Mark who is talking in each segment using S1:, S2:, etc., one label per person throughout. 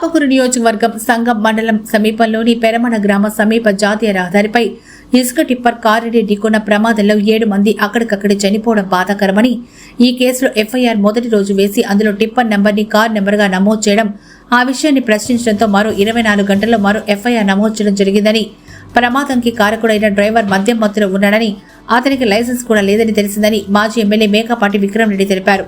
S1: ఆత్మకూరు నియోజకవర్గం సంగం మండలం సమీపంలోని పెరమణ గ్రామ సమీప జాతీయ రహదారిపై ఇసుక టిప్పర్ కారెడ్డి ఢీకొన్న ప్రమాదంలో ఏడు మంది అక్కడికక్కడే చనిపోవడం బాధాకరమని ఈ కేసులో ఎఫ్ఐఆర్ మొదటి రోజు వేసి అందులో టిప్పర్ నెంబర్ని కార్ నెంబర్గా నమోదు చేయడం ఆ విషయాన్ని ప్రశ్నించడంతో మరో ఇరవై నాలుగు గంటల్లో మరో ఎఫ్ఐఆర్ నమోదు చేయడం జరిగిందని ప్రమాదంకి కారకుడైన డ్రైవర్ మద్యం మత్తులో ఉన్నాడని అతనికి లైసెన్స్ కూడా లేదని తెలిసిందని మాజీ ఎమ్మెల్యే మేకపాటి విక్రమ్ రెడ్డి తెలిపారు.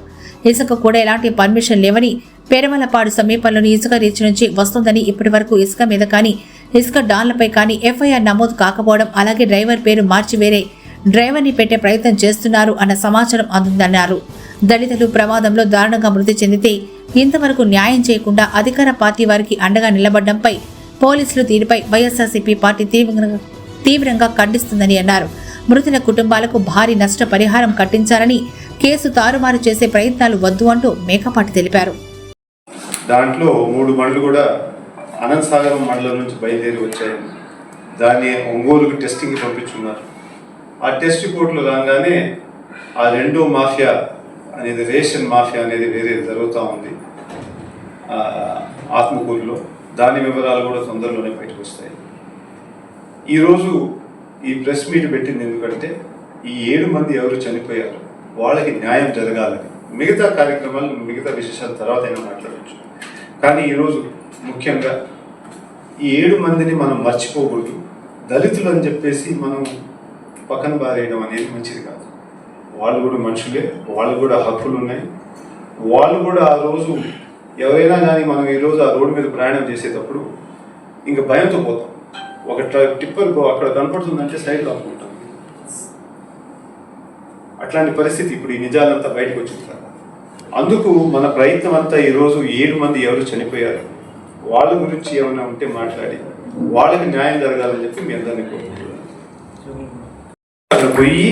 S1: ఇసుక కూడా ఎలాంటి పర్మిషన్ లేవని పేరమలపాడు సమీపంలోని ఇసుక రీచ్ నుంచి వస్తుందని ఇప్పటి వరకు ఇసుక మీద కానీ ఇసుక డాన్లపై కానీ ఎఫ్ఐఆర్ నమోదు కాకపోవడం అలాగే డ్రైవర్ పేరు మార్చి వేరే డ్రైవర్ని పెట్టే ప్రయత్నం చేస్తున్నారు అన్న సమాచారం అందుందన్నారు. దళితులు ప్రమాదంలో దారుణంగా మృతి చెందితే ఇంతవరకు న్యాయం చేయకుండా అధికార పార్టీ వారికి అండగా నిలబడడంపై పోలీసులు దీనిపై వైఎస్ఆర్సీపీ పార్టీ తీవ్రంగా తీవ్రంగా ఖండిస్తుందని అన్నారు. మృతుల కుటుంబాలకు భారీ నష్ట పరిహారం కట్టించాలని కేసు తారుమారు చేసే ప్రయత్నాలు వద్దు అంటూ మేకపాటి తెలిపారు.
S2: దాంట్లో మూడు బండ్లు కూడా అనంతసాగరం మండలం నుంచి బయలుదేరి వచ్చాయి. దాన్ని ఒంగోలుకు టెస్టింగ్కి పంపించున్నారు. ఆ టెస్ట్ రిపోర్ట్లు రాగానే ఆ రెండో మాఫియా అనేది రేషన్ మాఫియా అనేది వేరే జరుగుతూ ఉంది. ఆత్మకూరులో. దాని వివరాలు కూడా తొందరలోనే బయటకు వస్తాయి. ఈరోజు ఈ ప్రెస్ మీట్ పెట్టింది ఎందుకంటే ఈ ఏడు మంది ఎవరు చనిపోయారు? వాళ్ళకి న్యాయం జరగాలని. మిగతా కార్యక్రమాలు మిగతా విశేషాల తర్వాత అయినా మాట్లాడవచ్చు కానీ ఈరోజు ముఖ్యంగా ఈ ఏడు మందిని మనం మర్చిపోకూడదు. దళితులు అని చెప్పేసి మనం పక్కన బారేయడం అనేది మంచిది కాదు. వాళ్ళు కూడా మనుషులే వాళ్ళు కూడా హక్కులు ఉన్నాయి. వాళ్ళు కూడా ఆ రోజు ఎవరైనా కానీ మనం ఈరోజు ఆ రోడ్డు మీద ప్రయాణం చేసేటప్పుడు ఇంకా భయంతో పోతాం. ఒక టిప్పర్ అక్కడ కనపడుతుందంటే సైడ్లో అనుకుంటాం అట్లాంటి పరిస్థితి ఇప్పుడు ఈ నిజాలంతా బయటకు వచ్చింది అందుకు మన ప్రయత్నం అంతా ఈరోజు ఏడు మంది ఎవరు చనిపోయారు? వాళ్ళ గురించి ఏమైనా ఉంటే మాట్లాడి వాళ్ళకి న్యాయం జరగాలని చెప్పి మీ అందరినీ కోరుకుంటున్నాను. అక్కడ పోయి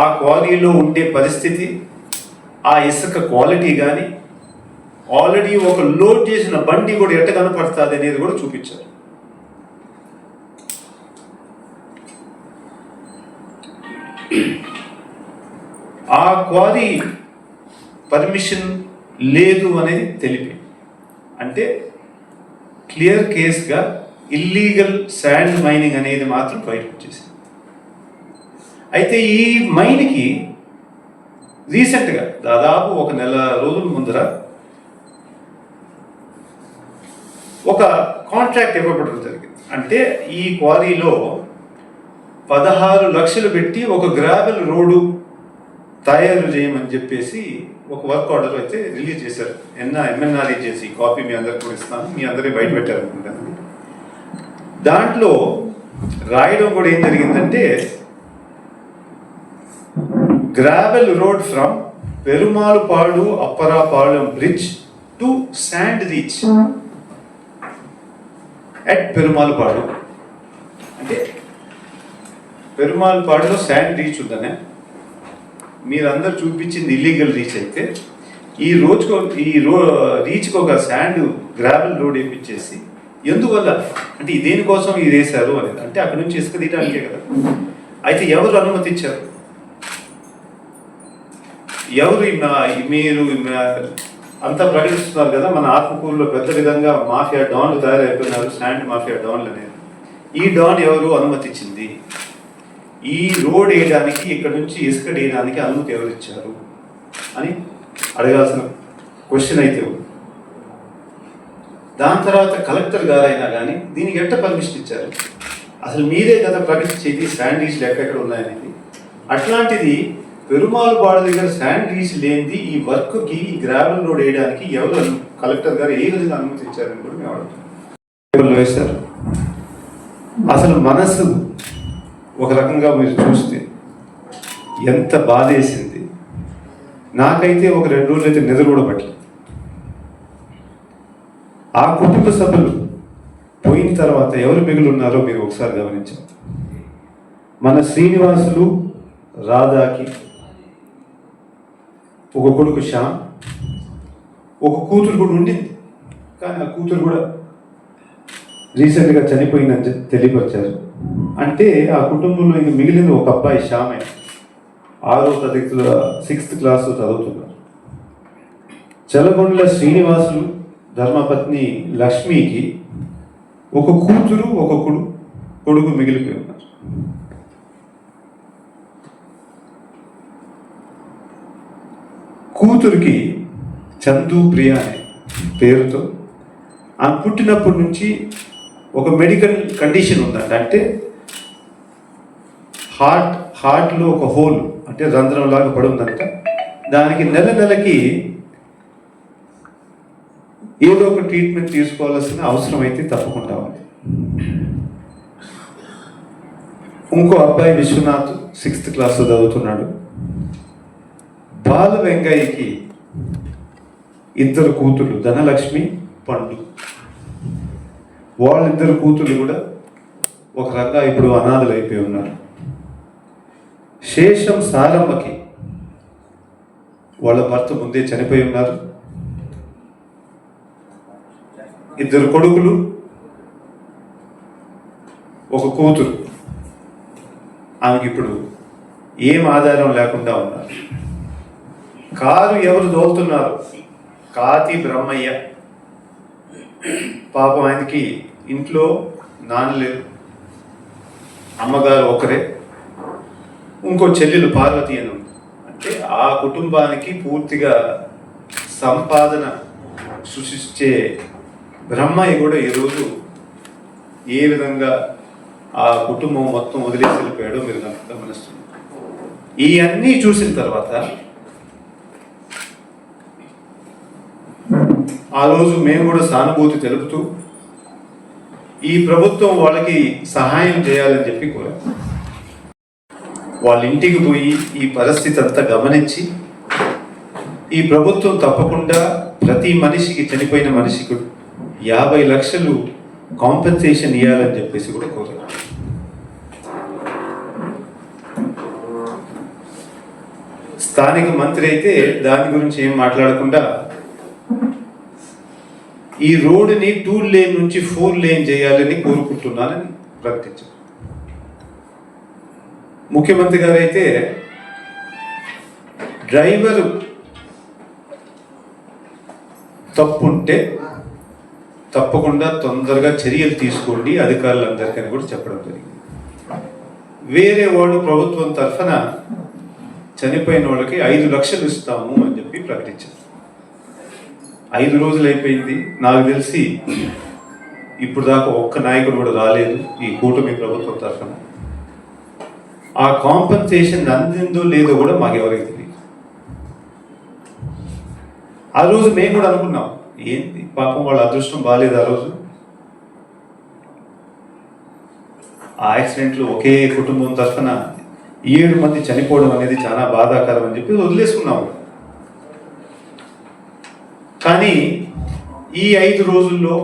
S2: ఆ క్వారీలో ఉండే పరిస్థితి ఆ ఇసుక క్వాలిటీ కానీ ఆల్రెడీ ఒక లోడ్ చేసిన బండి కూడా ఎట్ట కనపడుతుంది అనేది కూడా చూపించారు. ఆ క్వారీ పర్మిషన్ లేదు అనేది తెలిపి. అంటే క్లియర్ కేస్గా ఇల్లీగల్ శాండ్ మైనింగ్ అనేది మాత్రం బయటకు వచ్చేసింది అయితే ఈ మైన్కి రీసెంట్గా దాదాపు ఒక నెల రోజుల ముందర ఒక కాంట్రాక్ట్ ఇవ్వబడడం జరిగింది. అంటే ఈ క్వారీలో పదహారు లక్షలు పెట్టి ఒక గ్రావెల్ రోడ్డు తయారు చేయమని చెప్పేసి ఒక వర్క్ ఆర్డర్ అయితే రిలీజ్ చేశారు. ఎన్న ఎంఎన్ఆర్ ఏజెన్సీ కాపీ మీ అందరికి కూడా ఇస్తాను. మీ అందరి బయట పెట్టారు అనుకుంటాను దాంట్లో రాయడం కూడా ఏం జరిగిందంటే gravel road from Perumalupadu Apparapalem bridge to sand reach at Perumalupadu అంటే పెరుమాలుపాడులో శాండ్ రీచ్ ఉందనే. మీరందరూ చూపించింది ఇల్లీగల్ రీచ్ అయితే ఈ రోజుకు ఈ రో రీచ్కి ఒక శాండ్ గ్రావెల్ రోడ్ వేయించేసి ఎందువల్ల? అంటే దేనికోసం ఇది వేశారు అనేది. అంటే అక్కడ నుంచి ఇసుక తీయడానికే కదా. అయితే ఎవరు అనుమతి ఇచ్చారు? ఎవరు మీరు అంతా ప్రకటిస్తున్నారు కదా మన ఆత్మకూరులో పెద్ద విధంగా మాఫియా డాన్లు తయారైపోయినారు శాండ్ మాఫియా డాన్లు అనేది. ఈ డాన్ ఎవరు అనుమతిచ్చింది ఈ రోడ్ వేయడానికి ఇక్కడ నుంచి ఇసుక వేయడానికి అనుమతి ఎవరు ఇచ్చారు అని అడగాల్సిన క్వశ్చన్ అయితే ఉంది. దాని తర్వాత కలెక్టర్ గారైనా కానీ దీనికి ఎట్ట పర్మిషన్ ఇచ్చారు? అసలు మీరే కదా ప్రకటించేది శాండ్ రీచ్లు ఎక్కడెక్కడ ఉన్నాయనేది. అట్లాంటిది పెరుమాల్ బాడ దగ్గర శాండ్ రీచ్ లేనిది ఈ వర్క్కి ఈ గ్రావెల్ రోడ్ వేయడానికి ఎవరు కలెక్టర్ గారు ఏ విధంగా అనుమతి ఇచ్చారని కూడా మేము అడుగుతాం వేశారు అసలు మనసు ఒక రకంగా మీరు చూస్తే ఎంత బాధేసింది. నాకైతే ఒక రెండు రోజులు అయితే నిద్ర కూడా పట్టలేదు. ఆ కుటుంబ సభ్యులు పోయిన తర్వాత ఎవరు మిగిలి ఉన్నారో మీరు ఒకసారి గమనించారు మన శ్రీనివాసులు రాధాకి ఒక కొడుకు శ్యామ్ ఒక కూతురు కూడా ఉండింది. కానీ ఆ కూతురు కూడా రీసెంట్గా చనిపోయిందని తెలియపరిచారు. అంటే ఆ కుటుంబంలో ఇంక మిగిలిన ఒక అబ్బాయి శ్యామే. ఆరో తరగతిలో సిక్స్త్ క్లాస్ చదువుతున్నారు. చలగొండల శ్రీనివాసులు ధర్మపత్ని లక్ష్మికి ఒక కూతురు ఒక కొడు కొడుకు మిగిలిపోయి ఉన్నారు. కూతురికి చందు ప్రియ అనే పేరుతో ఆమె పుట్టినప్పటి నుంచి ఒక మెడికల్ కండిషన్ ఉందంట. అంటే హార్ట్ హార్ట్లో ఒక హోల్ అంటే రంధ్రం లాగా దానికి నెల నెలకి ఏదో ఒక ట్రీట్మెంట్ తీసుకోవాల్సిన అవసరం అయితే తప్పకుండా ఉంది. ఇంకో అబ్బాయి విశ్వనాథ్ సిక్స్త్ క్లాస్ చదువుతున్నాడు. బాల వెంగయ్యకి ఇద్దరు కూతుళ్ళు ధనలక్ష్మి పండు. వాళ్ళిద్దరు కూతుళ్ళు కూడా ఒక రకంగా ఇప్పుడు అనాథలు అయిపోయి ఉన్నారు. శేషం సారమ్మకి వాళ్ళ భర్త ముందే చనిపోయి ఉన్నారు. ఇద్దరు కొడుకులు ఒక కూతురు. ఆమెకి ఇప్పుడు ఏం ఆధారం లేకుండా ఉన్నారు. కారు ఎవరు దోలుతున్నారు కాతి బ్రహ్మయ్య. పాపం ఆయనకి ఇంట్లో నాన్న లేరు. అమ్మగారు ఒకరే. ఇంకో చెల్లెలు పార్వతి అని ఉంది. అంటే ఆ కుటుంబానికి పూర్తిగా సంపాదన సృష్టించే బ్రహ్మయ్య కూడా ఈరోజు ఏ విధంగా ఆ కుటుంబం మొత్తం వదిలేసి వెళ్ళిపోయాడో మీరు గమ- గమనిస్తున్నారు. ఈ అన్నీ చూసిన తర్వాత ఆ రోజు మేము కూడా సానుభూతి తెలుపుతూ ఈ ప్రభుత్వం వాళ్ళకి సహాయం చేయాలని చెప్పి కోరాం. వాళ్ళ ఇంటికి పోయి ఈ పరిస్థితి అంతా గమనించి ఈ ప్రభుత్వం తప్పకుండా ప్రతి మనిషికి చనిపోయిన మనిషికి యాభై లక్షలు కాంపెన్సేషన్ ఇవ్వాలని చెప్పేసి కూడా కోరారు స్థానిక మంత్రి అయితే దాని గురించి ఏం మాట్లాడకుండా ఈ రోడ్డుని టూ లేన్ నుంచి ఫోర్ లేన్ చేయాలని కోరుకుంటున్నానని ప్రకటించారు. ముఖ్యమంత్రి గారు అయితే డ్రైవరు తప్పుంటే తప్పకుండా తొందరగా చర్యలు తీసుకోండి అధికారులందరికీ కూడా చెప్పడం జరిగింది. వేరే వాళ్ళు ప్రభుత్వం తరఫున చనిపోయిన వాళ్ళకి ఐదు లక్షలు ఇస్తాము అని చెప్పి ప్రకటించారు. ఐదు రోజులు అయిపోయింది. నాకు తెలిసి ఇప్పుడు దాకా ఒక్క నాయకుడు కూడా రాలేదు ఈ కూటమి ప్రభుత్వం తరఫున. ఆ కాంపన్సేషన్ అందిందో లేదో కూడా మాకు ఎవరికి తెలియదు. ఆ రోజు మేము కూడా అనుకున్నాం ఏంటి పాపం వాళ్ళ అదృష్టం బాగాలేదు ఆ రోజు? ఆ యాక్సిడెంట్లో ఒకే కుటుంబం తరఫున ఏడు మంది చనిపోవడం అనేది చాలా బాధాకరం అని చెప్పి వదిలేసుకున్నాము కానీ ఈ ఐదు రోజుల్లో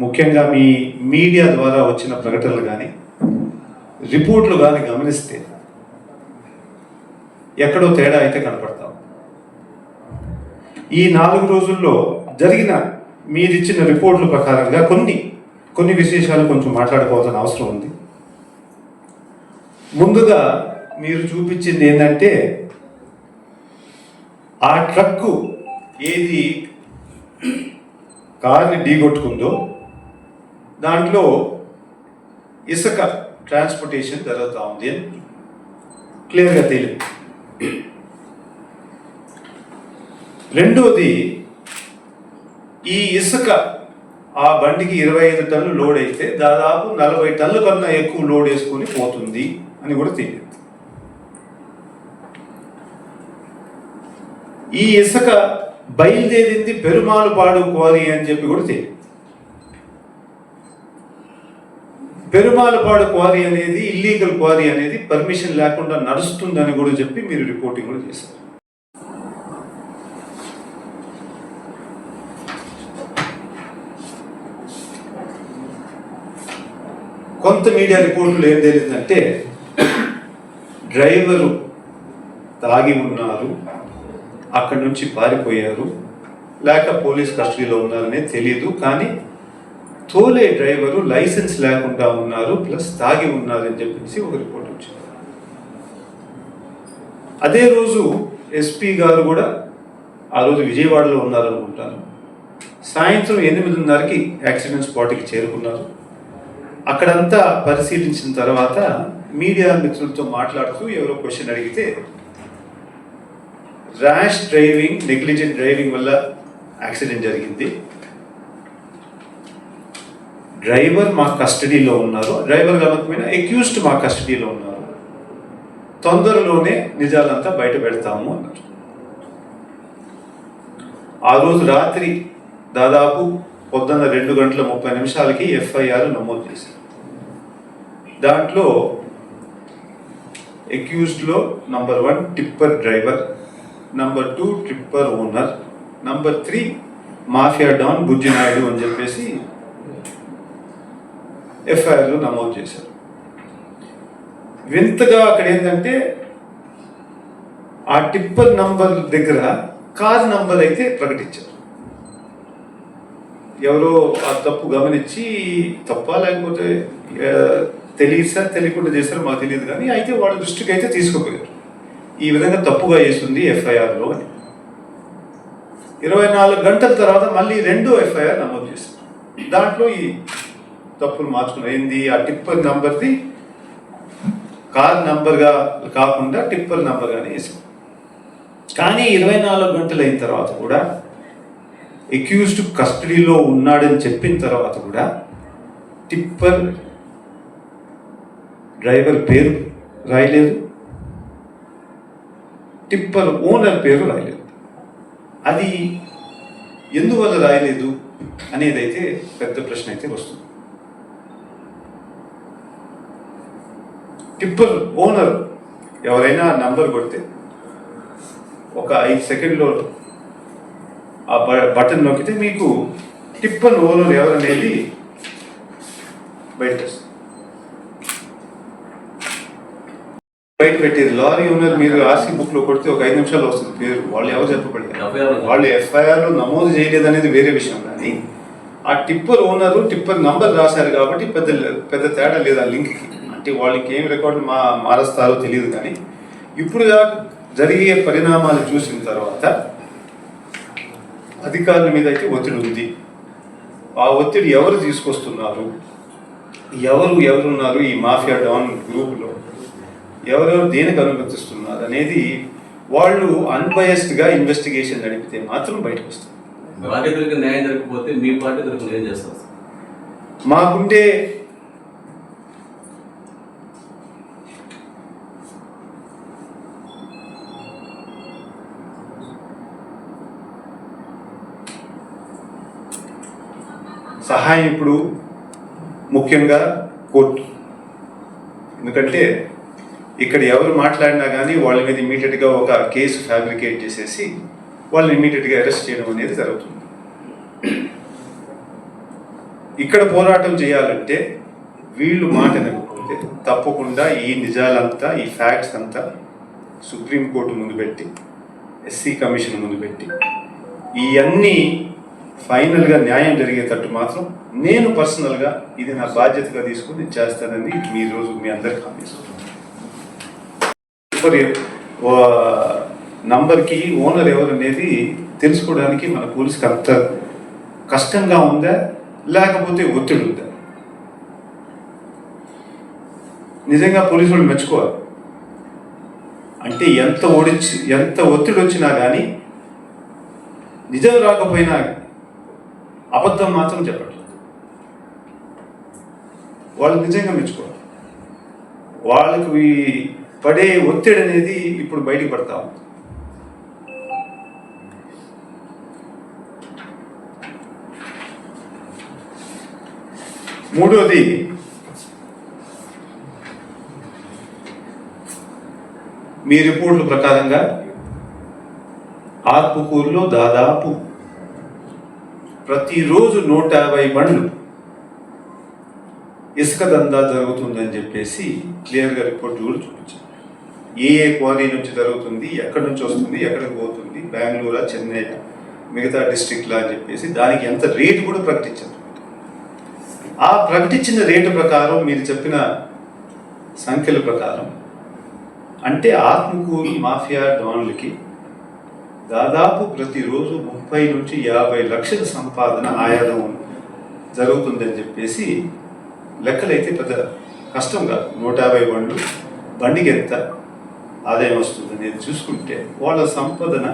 S2: ముఖ్యంగా మీ మీడియా ద్వారా వచ్చిన ప్రకటనలు కానీ రిపోర్ట్లు కానీ గమనిస్తే ఎక్కడో తేడా అయితే కనపడతాం. ఈ నాలుగు రోజుల్లో జరిగిన మీరిచ్చిన రిపోర్ట్ల ప్రకారంగా కొన్ని కొన్ని విశేషాలు కొంచెం మాట్లాడుకోవాల్సిన అవసరం ఉంది. ముందుగా మీరు చూపించింది ఏంటంటే ఆ ట్రక్కు ఏది కార్ని ఢీగొట్టుకుందో దాంట్లో ఇసుక ట్రాన్స్పోర్టేషన్ జరుగుతూ ఉంది అని క్లియర్గా తేలింది. రెండోది ఈ ఇసుక ఆ బండికి ఇరవై ఐదు టన్నులు లోడ్ అయితే దాదాపు నలభై టన్నుల కన్నా ఎక్కువ లోడ్ వేసుకొని పోతుంది అని కూడా తెలియదు ఈ ఇసుక బయలుదేరింది పెరుమాలు క్వారీ అని చెప్పి కూడా తెలియదు పెరుమాలపాడు క్వారీ అనేది ఇల్లీగల్ క్వారీ అనేది పర్మిషన్ లేకుండా నడుస్తుందని కూడా చెప్పి మీరు రిపోర్టింగ్ కూడా చేశారు. కొంత మీడియా రిపోర్టులు ఏం తెలియదంటే డ్రైవరు తాగి ఉన్నారు అక్కడి నుంచి పారిపోయారు లేక పోలీస్ కస్టడీలో ఉన్నారనే తెలియదు కానీ తోలే డ్రైవరు లైసెన్స్ లేకుండా ఉన్నారు ప్లస్ తాగి ఉన్నారని చెప్పేసి ఒక రిపోర్ట్ వచ్చింది. అదే రోజు ఎస్పీ గారు కూడా ఆ రోజు విజయవాడలో ఉన్నారనుకుంటాను. సాయంత్రం ఎనిమిదిన్నరకి యాక్సిడెంట్ స్పాట్కి చేరుకున్నారు. అక్కడంతా పరిశీలించిన తర్వాత మీడియా మిత్రులతో మాట్లాడుతూ ఎవరో క్వశ్చన్ అడిగితే ర్యాష్ డ్రైవింగ్ నెగ్లిజెంట్ డ్రైవింగ్ వల్ల యాక్సిడెంట్ జరిగింది. డ్రైవర్ మా కస్టడీలో ఉన్నారు. డ్రైవర్ కాకపోయినా ఎక్యూస్డ్ మా కస్టడీలో ఉన్నారు. తొందరలోనే నిజాలంతా బయట పెడతాము అన్నారు. ఆ రోజు రాత్రి దాదాపు పొద్దున్న రెండు గంటల ముప్పై నిమిషాలకి ఎఫ్ఐఆర్ నమోదు చేశారు. దాంట్లో ఎక్యూస్డ్లో number one tipper driver number two tipper owner number three mafia don Bujjinaidu అని చెప్పేసి ఎఫ్ఐఆర్లు నమోదు చేశారు. వింతగా అక్కడ ఏంటంటే ఆ టిప్పర్ నంబర్ దగ్గర కార్ నంబర్ అయితే ప్రకటించారు. ఎవరో ఆ తప్పు గమనించి తప్ప లేకపోతే తెలియసా తెలియకుండా చేశారో మాకు తెలియదు కానీ అయితే వాళ్ళ దృష్టికి అయితే తీసుకుపోయారు. ఈ విధంగా తప్పుగా చేస్తుంది ఎఫ్ఐఆర్లో అని. ఇరవై నాలుగు గంటల తర్వాత మళ్ళీ రెండో ఎఫ్ఐఆర్ నమోదు చేశారు. దాంట్లో ఈ తప్పులు మార్చుకున్నారు ఆ టిప్పర్ నంబర్ది కార్ నంబర్గా కాకుండా టిప్పర్ నంబర్గానే వేసాం కానీ ఇరవై నాలుగు గంటలు అయిన తర్వాత కూడా ఎక్యూస్డ్ కస్టడీలో ఉన్నాడని చెప్పిన తర్వాత కూడా టిప్పర్ డ్రైవర్ పేరు రాయలేదు. టిప్పర్ ఓనర్ పేరు రాయలేదు. అది ఎందువల్ల రాయలేదు అనేది అయితే పెద్ద ప్రశ్న అయితే వస్తుంది. టిప్పర్ ఓనర్ ఎవరైనా నంబర్ కొడితే ఒక ఐదు సెకండ్లో ఆ బటన్ నొక్కితే మీకు టిప్పర్ ఓనర్ ఎవరనేది బయట. బయట పెట్టేది లారీ ఓనర్ మీరు ఆర్సీ బుక్లో కొడితే ఒక ఐదు నిమిషాలు వస్తుంది పేరు. వాళ్ళు ఎవరు
S3: లో-
S2: వాళ్ళు ఎఫ్ఐఆర్లో నమోదు చేయలేదు అనేది వేరే విషయం. కానీ ఆ టిప్పర్ ఓనర్ టిప్పర్ నంబర్ రాశారు కాబట్టి పెద్ద పెద్ద తేడా లేదు ఆ లింక్కి అంటే వాళ్ళకి ఏం రికార్డు మా మారుస్తారో తెలియదు కానీ ఇప్పుడు జరిగే పరిణామాలు చూసిన తర్వాత అధికారుల మీద అయితే ఒత్తిడి ఉంది. ఆ ఒత్తిడి ఎవరు తీసుకొస్తున్నారు? ఎవరు ఎవరున్నారు ఈ మాఫియా డాన్ గ్రూపులో? ఎవరెవరు దేనికి అనుమతిస్తున్నారు అనేది వాళ్ళు అన్బయస్డ్గా ఇన్వెస్టిగేషన్ నడిపితే మాత్రం బయటకు వస్తుంది.
S3: బాధితులకు న్యాయం జరగకపోతే మీ పార్టీ తరఫున ఏం చేస్తారు? సార్?
S2: సహాయం ఇప్పుడు ముఖ్యంగా కోర్టు. ఎందుకంటే ఇక్కడ ఎవరు మాట్లాడినా కానీ వాళ్ళ మీద ఇమీడియట్గా ఒక కేసు ఫ్యాబ్రికేట్ చేసేసి వాళ్ళని ఇమీడియట్గా అరెస్ట్ చేయడం అనేది జరుగుతుంది. ఇక్కడ పోరాటం చేయాలంటే వీళ్ళు మాట వినకపోతే తప్పకుండా ఈ నిజాలంతా ఈ ఫ్యాక్ట్స్ అంతా సుప్రీంకోర్టు ముందు పెట్టి ఎస్సీ కమిషన్ ముందు పెట్టి ఈ ఫైనల్గా న్యాయం జరిగేటట్టు మాత్రం నేను పర్సనల్గా ఇది నా బాధ్యతగా తీసుకుని చేస్తానని మీ రోజు మీ అందరికి హామీ నంబర్కి ఓనర్ ఎవరు అనేది తెలుసుకోవడానికి మన పోలీస్కి అంత కష్టంగా ఉందా లేకపోతే ఒత్తిడి ఉందా? నిజంగా పోలీసు వాళ్ళు మెచ్చుకోవాలి. అంటే ఎంత ఓడిచి ఎంత ఒత్తిడి వచ్చినా కానీ నిజం రాకపోయినా అబద్ధం మాత్రం చెప్పట్లేదు. వాళ్ళు నిజంగా మెచ్చుకోవాలి. వాళ్ళకి పడే ఒత్తిడి అనేది ఇప్పుడు బయటకు పడతా ఉంది. మూడోది మీ రిపోర్ట్ల ప్రకారంగా ఆత్మకూరులో దాదాపు ప్రతిరోజు నూట యాభై బండ్లు ఇసుక దందా జరుగుతుందని చెప్పేసి క్లియర్గా రిపోర్ట్ కూడా చూపించారు. ఏ ఏ క్వారీ నుంచి జరుగుతుంది ఎక్కడి నుంచి వస్తుంది ఎక్కడికి పోతుంది బెంగళూరా చెన్నై మిగతా డిస్ట్రిక్ట్లా అని చెప్పేసి దానికి ఎంత రేటు కూడా ప్రకటించారు. ఆ ప్రకటించిన రేటు ప్రకారం మీరు చెప్పిన సంఖ్యల ప్రకారం అంటే ఆత్మకూరు మాఫియా డాన్లకి దాదాపు ప్రతిరోజు ముప్పై నుంచి యాభై లక్షల సంపాదన ఆయాదం జరుగుతుందని చెప్పేసి లెక్కలైతే పెద్ద కష్టం కాదు. నూట యాభై బండ్లు బండికి ఎంత ఆదాయం వస్తుంది అనేది చూసుకుంటే వాళ్ళ సంపాదన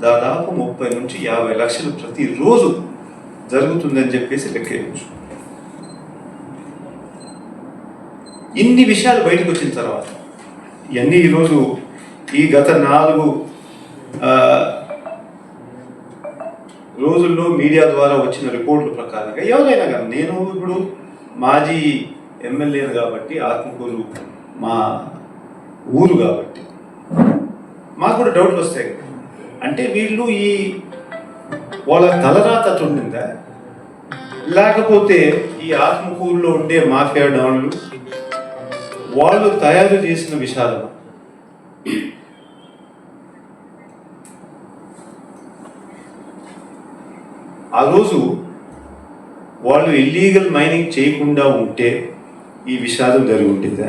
S2: దాదాపు ముప్పై నుంచి యాభై లక్షలు ప్రతిరోజు జరుగుతుందని చెప్పేసి లెక్కేయచ్చు ఇన్ని విషయాలు బయటకు వచ్చిన తర్వాత ఇవన్నీ ఈరోజు ఈ గత నాలుగు రోజుల్లో మీడియా ద్వారా వచ్చిన రిపోర్ట్ల ప్రకారంగా ఎవరైనా కానీ నేను ఇప్పుడు మాజీ ఎమ్మెల్యేను కాబట్టి ఆత్మకూరు మా ఊరు కాబట్టి మాకు కూడా డౌట్లు వస్తాయి అంటే వీళ్ళు ఈ వాళ్ళ తలరాత ఉండిందా లేకపోతే ఈ ఆత్మకూరులో ఉండే మాఫియా డాన్లు వాళ్ళు తయారు చేసిన విషయాలు ఆ రోజు వాళ్ళు ఇల్లీగల్ మైనింగ్ చేయకుండా ఉంటే ఈ విషాదం జరిగి ఉండేదా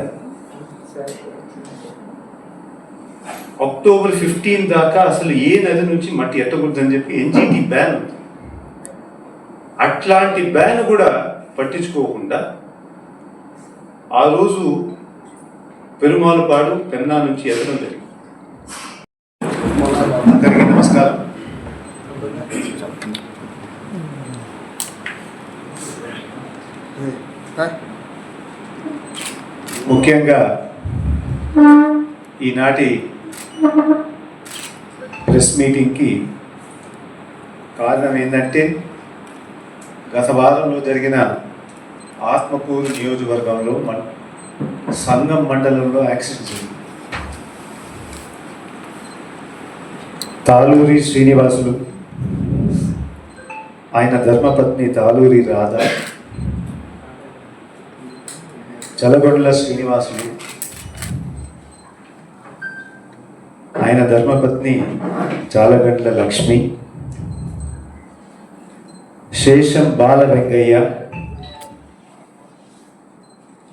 S2: అక్టోబర్ ఫిఫ్టీన్ దాకా అసలు ఏ నది నుంచి మట్టి ఎట్టకూడదని చెప్పి ఎన్జిటి బ్యాన్ అట్లాంటి బ్యాన్ కూడా పట్టించుకోకుండా ఆ రోజు పెరుమాలపాడు పెన్నా నుంచి ఎదడం జరిగింది. అందరికీ నమస్కారం. ముఖ్యంగా ఈనాటి ప్రెస్ మీటింగ్కి కారణం ఏంటంటే గత వారంలో జరిగిన ఆత్మకూరు నియోజకవర్గంలో మన సంఘం మండలంలో యాక్సిడెంట్ జరిగింది. తాలూరి శ్రీనివాసులు ఆయన ధర్మపత్ని తాలూరి రాధ. చలగొండల శ్రీనివాసులు. ఆయన ధర్మపత్ని చాలగండ్ల లక్ష్మి. శేషం బాల వెంకయ్య.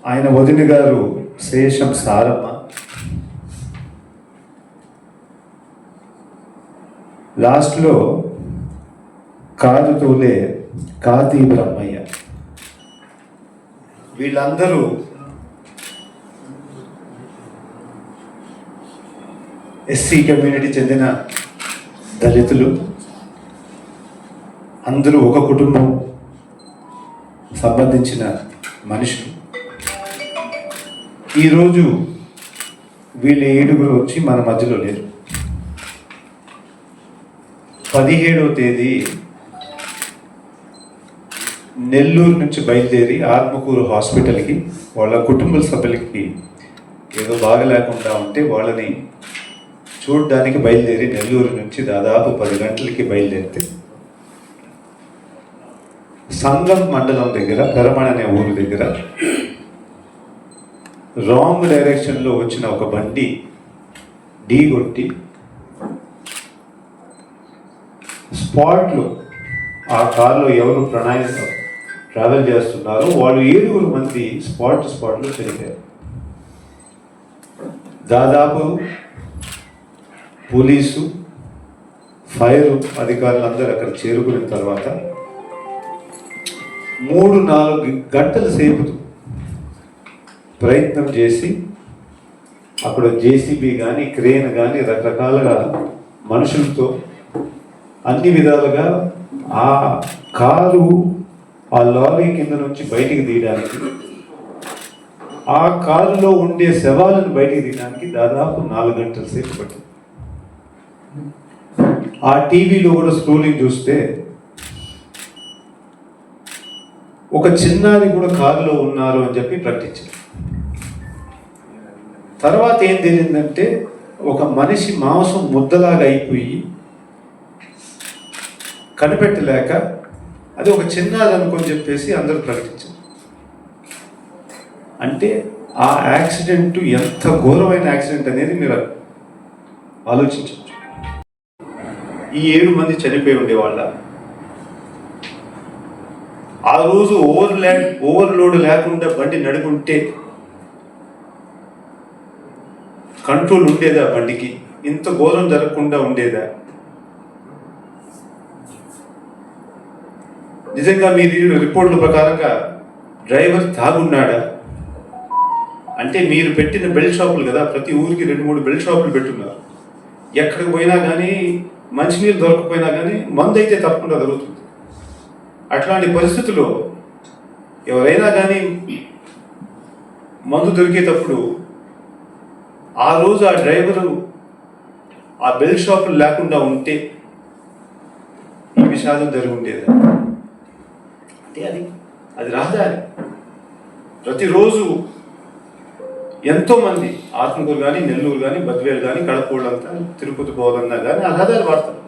S2: ఆయన వదిన గారు శేషం సారమ్మ. లాస్ట్లో కాదు తోలే కాతి బ్రహ్మయ్య. వీళ్ళందరూ ఎస్సీ కమ్యూనిటీ చెందిన దళితులు. అందరూ ఒక కుటుంబం సంబంధించిన మనుషులు. ఈరోజు వీళ్ళ ఏడుగురు వచ్చి మన మధ్యలో లేరు. పదిహేడవ తేదీ నెల్లూరు నుంచి బయలుదేరి ఆత్మకూరు హాస్పిటల్కి వాళ్ళ కుటుంబ సభ్యులకి ఏదో బాగలేకుండా ఉంటే వాళ్ళని చూడడానికి బయలుదేరి నెల్లూరు నుంచి దాదాపు పది గంటలకి బయలుదేరితే. సంగం మండలం దగ్గర పెరమణ అనే ఊరు దగ్గర రాంగ్ డైరెక్షన్లో వచ్చిన ఒక బండి ఢీ కొట్టి స్పాట్లో ఆ కారులో ఎవరు ప్రణాళిక ట్రావెల్ చేస్తున్నారు. వాళ్ళు ఏడుగురు మంది స్పాట్ స్పాట్లో చనిపోయారు దాదాపు పోలీసు ఫైర్ అధికారులు అందరూ అక్కడ చేరుకున్న తర్వాత మూడు నాలుగు గంటల సేపు ప్రయత్నం చేసి అక్కడ జేసీబీ కానీ క్రేన్ కానీ రకరకాలుగా మనుషులతో అన్ని విధాలుగా ఆ కారు ఆ లారీ కింద నుంచి బయటికి తీయడానికి ఆ కారులో ఉండే శవాలను బయటికి తీయడానికి దాదాపు నాలుగు గంటల సేపు పట్టింది. ఆ టీవీలో కూడా స్క్రోలింగ్ చూస్తే ఒక చిన్నారి కూడా కారులో ఉన్నారు అని చెప్పి ప్రకటించారు. తర్వాత ఏం తెలియదంటే ఒక మనిషి మాంసం ముద్దలాగా అయిపోయి కనిపెట్టలేక అది ఒక చిన్నది అనుకొని చెప్పేసి అందరూ ప్రకటించారు. అంటే ఆ యాక్సిడెంట్ ఎంత ఘోరమైన యాక్సిడెంట్ అనేది మీరు ఆలోచించవచ్చు. ఈ ఏడు మంది చనిపోయి ఉండేవాళ్ళ ఆ రోజు ఓవర్ ల్యా ఓవర్లోడ్ లేకుండా బండి నడుకుంటే కంట్రోల్ ఉండేదా బండికి? ఇంత ఘోరం జరగకుండా ఉండేదా? నిజంగా మీ రిపోర్టుల ప్రకారంగా డ్రైవర్ తాగున్నాడా? అంటే మీరు పెట్టిన బెల్ట్ షాపులు కదా ప్రతి ఊరికి రెండు మూడు బెల్ట్ షాపులు పెట్టున్నారు. ఎక్కడికి పోయినా కానీ మంచినీళ్ళు దొరకకపోయినా కానీ మందు అయితే తప్పకుండా దొరుకుతుంది. అట్లాంటి పరిస్థితుల్లో ఎవరైనా కానీ మందు దొరికేటప్పుడు ఆ రోజు ఆ డ్రైవరు ఆ బెల్ట్ షాపులు లేకుండా ఉంటే ఈ విషాదం జరుగుండేదా అంటే అది అది రహదారి ప్రతిరోజు ఎంతోమంది ఆత్మకూరు కానీ నెల్లూరు కానీ బద్వేలు కానీ కడపూళ్ళంతా తిరుపతి పోవాలన్నా కానీ ఆ రహదారి వాడతారు.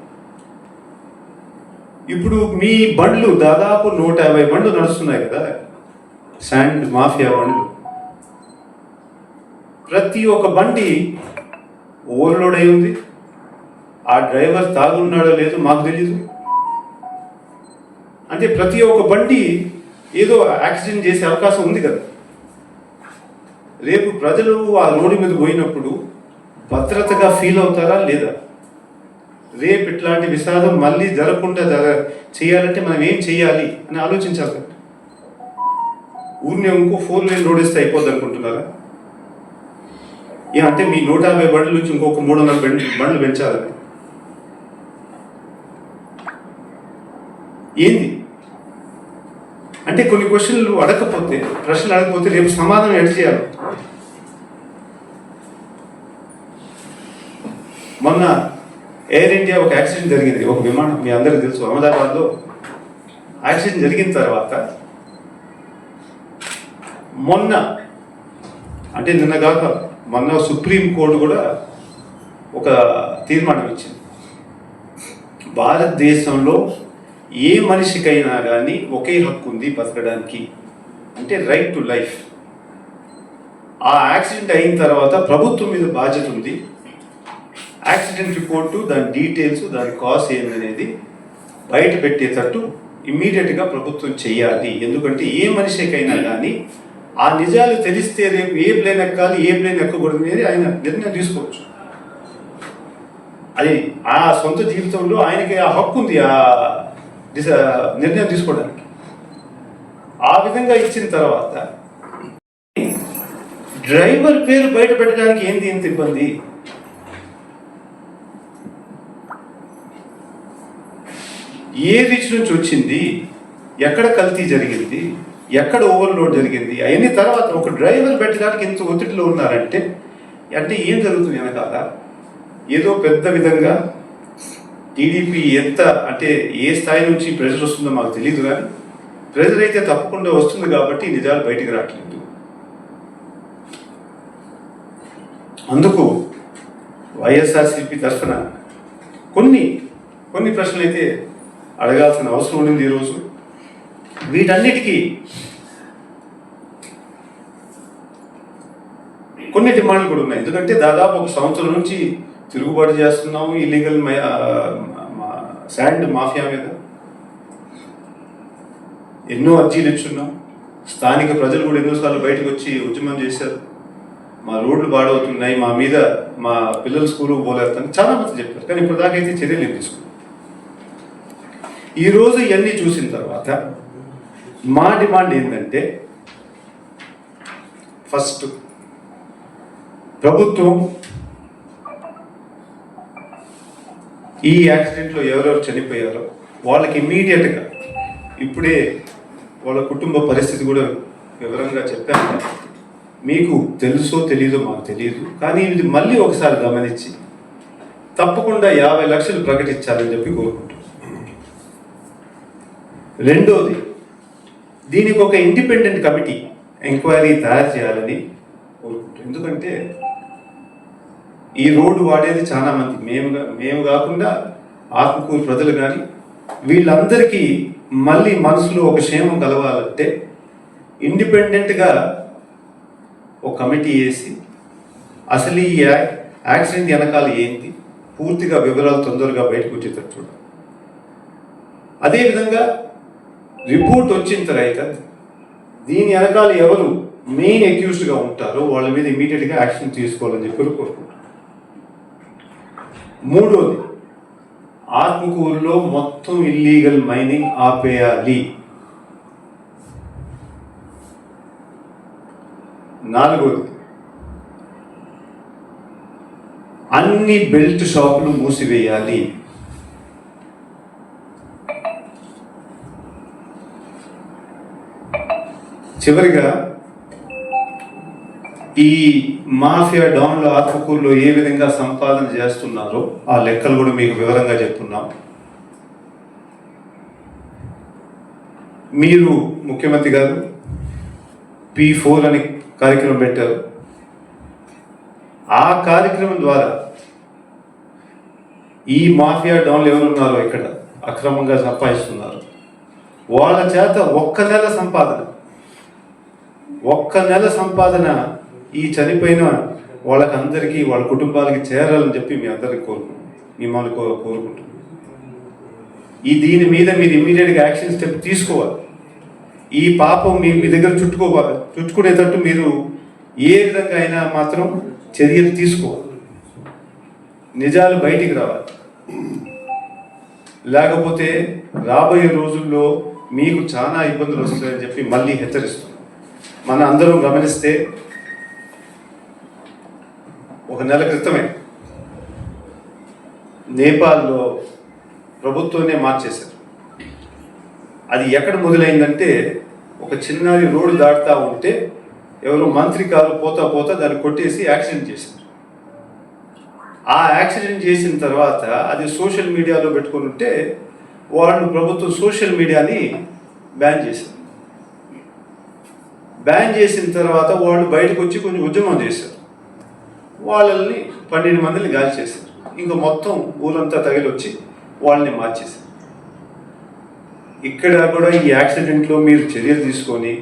S2: ఇప్పుడు మీ బండ్లు దాదాపు నూట యాభై బండ్లు నడుస్తున్నాయి కదా. శాండ్ మాఫియా బండ్లు. ప్రతి ఒక్క బండి ఓవర్లోడ్ అయి ఉంది. ఆ డ్రైవర్ తాగున్నాడో లేదో మాకు తెలీదు. అంటే ప్రతి ఒక్క బండి ఏదో యాక్సిడెంట్ చేసే అవకాశం ఉంది కదా. రేపు ప్రజలు ఆ రోడ్డు మీద పోయినప్పుడు భద్రతగా ఫీల్ అవుతారా లేదా? రేపు ఇట్లాంటి విషాదం మళ్ళీ జరగకుండా జర చేయాలంటే మనం ఏం చేయాలి అని ఆలోచించాలి ఊరిని ఇంకో ఫోర్ లేన్ రోడ్ ఇస్తే అయిపోద్ది అనుకుంటున్నారా? ఏ అంటే మీ నూట యాభై బండ్ల నుంచి ఇంకొక మూడు వందల బండ్లు బండ్లు పెంచాలని ఏంది? అంటే కొన్ని క్వశ్చన్లు అడగకపోతే ప్రశ్నలు అడగకపోతే రేపు సమాధానం ఎట్లా చేయాలి? మొన్న ఎయిర్ ఇండియా ఒక యాక్సిడెంట్ జరిగింది ఒక విమానం మీ అందరికీ తెలుసు అహ్మదాబాద్లో. యాక్సిడెంట్ జరిగిన తర్వాత మొన్న అంటే నిన్న కాక మొన్న సుప్రీం కోర్టు కూడా ఒక తీర్మానం ఇచ్చింది. భారతదేశంలో ఏ మనిషికైనా కానీ ఒకే హక్కు ఉంది బతకడానికి. అంటే రైట్ టు లైఫ్ ఆ యాక్సిడెంట్ అయిన తర్వాత ప్రభుత్వం మీద బాధ్యత ఉంది. యాక్సిడెంట్ రిపోర్టు దాని డీటెయిల్స్ దాని కాస్ట్ ఏందనేది బయట పెట్టేటట్టు ఇమ్మీడియట్గా ప్రభుత్వం చేయాలి. ఎందుకంటే ఏ మనిషికైనా కానీ ఆ నిజాలు తెలిస్తే రేపు ఏ ప్లేన్ ఎక్కాలి ఏ ప్లేన్ ఎక్కకూడదు అనేది ఆయన నిర్ణయం తీసుకోవచ్చు. అది ఆ సొంత జీవితంలో ఆయనకి ఆ హక్కు ఉంది ఆ నిర్ణయం తీసుకోవడానికి. ఆ విధంగా ఇచ్చిన తర్వాత డ్రైవర్ పేరు బయట పెట్టడానికి ఏంది ఇంత ఇబ్బంది? ఏ రీచ్ నుంచి వచ్చింది? ఎక్కడ కల్తీ జరిగింది? ఎక్కడ ఓవర్లోడ్ జరిగింది? అవన్నీ తర్వాత ఒక డ్రైవర్ పెట్టడానికి ఇంత ఒత్తిడిలో ఉన్నారంటే అంటే ఏం జరుగుతుంది వెనకాల? ఏదో పెద్ద విధంగా టీడీపీ ఎంత అంటే ఏ స్థాయి నుంచి ప్రెజర్ వస్తుందో మాకు తెలియదు కానీ ప్రెజర్ అయితే తప్పకుండా వస్తుంది కాబట్టి నిజాలు బయటికి రావట్లేదు అందుకు వైఎస్ఆర్సీపీ తరఫున కొన్ని కొన్ని ప్రశ్నలు అయితే అడగాల్సిన అవసరం ఉండింది ఈరోజు. వీటన్నిటికీ కొన్ని డిమాండ్లు కూడా ఉన్నాయి. ఎందుకంటే దాదాపు ఒక సంవత్సరం నుంచి తిరుగుబాటు చేస్తున్నాము ఇల్లీగల్ శాండ్ మాఫియా మీద? ఎన్నో అర్జీలు ఇచ్చున్నాం స్థానిక ప్రజలు కూడా ఎన్నోసార్లు బయటకు వచ్చి ఉద్యమం చేశారు. మా రోడ్లు పాడవుతున్నాయి మా మీద మా పిల్లలు స్కూల్కి పోలేస్తాను చాలా మంది చెప్పారు. కానీ ఇప్పుడు దాకా అయితే చర్యలు ఏం తీసుకున్నాం ఈరోజు ఇవన్నీ చూసిన తర్వాత మా డిమాండ్ ఏంటంటే ఫస్ట్ ప్రభుత్వం ఈ యాక్సిడెంట్లో ఎవరెవరు చనిపోయారో వాళ్ళకి ఇమ్మీడియట్గా ఇప్పుడే వాళ్ళ కుటుంబ పరిస్థితి కూడా వివరంగా చెప్పాను. మీకు తెలుసో తెలీదో మాకు తెలియదు. కానీ ఇది మళ్ళీ ఒకసారి గమనించి తప్పకుండా యాభై లక్షలు ప్రకటించాలని చెప్పి కోరుకుంటున్నాను. రెండోది దీనికి ఒక ఇండిపెండెంట్ కమిటీ ఎంక్వైరీ తయారు చేయాలని కోరుకుంటున్నాను. ఎందుకంటే ఈ రోడ్డు వాడేది చాలా మంది. మేము మేము కాకుండా ఆత్మకూరు ప్రజలు కానీ వీళ్ళందరికీ మళ్ళీ మనసులో ఒక క్షేమం కలవాలంటే ఇండిపెండెంట్గా ఒక కమిటీ వేసి అసలు ఈ యాక్సిడెంట్ వెనకాల ఏంటి? పూర్తిగా వివరాలు తొందరగా బయటకు వచ్చేటట్టు చూడాలి. అదేవిధంగా రిపోర్ట్ వచ్చిన తర్వాత దీని వెనకాల ఎవరు మెయిన్ అక్యూస్డ్గా ఉంటారో వాళ్ళ మీద ఇమీడియట్గా యాక్షన్ తీసుకోవాలని చెప్పి కోరుకుంటున్నాను మూడోది ఆత్మకూరులో మొత్తం ఇల్లీగల్ మైనింగ్ ఆపేయాలి. నాలుగోది అన్ని బెల్ట్ షాపులు మూసివేయాలి. చివరిగా ఈ మాఫియా డౌన్లో ఆత్మకూరులో ఏ విధంగా సంపాదన చేస్తున్నారో ఆ లెక్కలు కూడా మీకు వివరంగా చెప్తున్నాం. మీరు ముఖ్యమంత్రి గారు పి ఫోర్ అని కార్యక్రమం పెట్టారు. ఆ కార్యక్రమం ద్వారా ఈ మాఫియా డాన్లు ఎవరున్నారో ఇక్కడ అక్రమంగా సంపాదిస్తున్నారు. వాళ్ళ చేత ఒక్క నెల సంపాదన ఒక్క నెల సంపాదన ఈ చనిపోయిన వాళ్ళకందరికీ వాళ్ళ కుటుంబాలకి చేరాలని చెప్పి మీ అందరికి కోరుకుంటున్నాం మిమ్మల్ని కో కోరుకుంటున్నాం. ఈ దీని మీద మీరు ఇమ్మీడియట్గా యాక్షన్ స్టెప్ తీసుకోవాలి. ఈ పాపం మీ మీ దగ్గర చుట్టుకోవాలి చుట్టుకునేటట్టు మీరు ఏ విధంగా అయినా మాత్రం చర్యలు తీసుకోవాలి. నిజాలు బయటికి రావాలి. లేకపోతే రాబోయే రోజుల్లో మీకు చాలా ఇబ్బందులు వస్తాయని చెప్పి మళ్ళీ హెచ్చరిస్తున్నాం. మన అందరం గమనిస్తే ఒక నెల క్రితమే నేపాల్లో ప్రభుత్వమే మార్చేశారు. అది ఎక్కడ మొదలైందంటే ఒక చిన్నారి రోడ్డు దాటుతా ఉంటే ఎవరో మంత్రి కారు పోతా పోతా దాన్ని కొట్టేసి యాక్సిడెంట్ చేశారు. ఆ యాక్సిడెంట్ చేసిన తర్వాత అది సోషల్ మీడియాలో పెట్టుకుని ఉంటే వాళ్ళు ప్రభుత్వం సోషల్ మీడియాని బ్యాన్ చేశారు బ్యాన్ చేసిన తర్వాత వాళ్ళు బయటకు వచ్చి కొంచెం ఉద్యమం చేశారు. వాళ్ళని పన్నెండు మందిని గాలి చేశారు. ఇంకా మొత్తం ఊరంతా తగిలొచ్చి వాళ్ళని మార్చేశారు. ఇక్కడ కూడా ఈ యాక్సిడెంట్లో మీరు చర్యలు తీసుకొని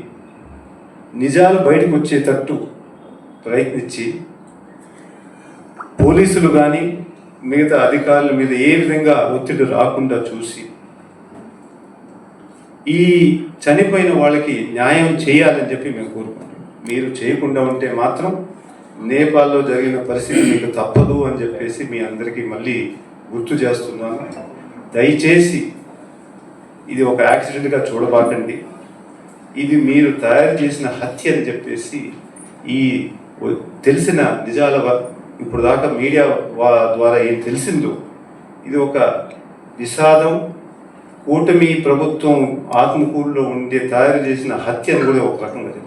S2: నిజాలు బయటకు వచ్చేటట్టు ప్రయత్నించి పోలీసులు కానీ మిగతా అధికారుల మీద ఏ విధంగా ఒత్తిడి రాకుండా చూసి ఈ చనిపోయిన వాళ్ళకి న్యాయం చేయాలని చెప్పి మేము కోరుకుంటున్నాం. మీరు చేయకుండా ఉంటే మాత్రం నేపాల్లో జరిగిన పరిస్థితి మీకు తప్పదు అని చెప్పేసి మీ అందరికీ మళ్ళీ గుర్తు చేస్తున్నాను. దయచేసి ఇది ఒక యాక్సిడెంట్గా చూడబాకండి. ఇది మీరు తయారు చేసిన హత్య అని చెప్పేసి ఈ తెలిసిన నిజాల ఇప్పుడు దాకా మీడియా ద్వారా ఏం తెలిసిందో ఇది ఒక విషాదం కూటమి ప్రభుత్వం ఆత్మకూరులో ఉండే తయారు చేసిన హత్య అని కూడా ఒక రకంగా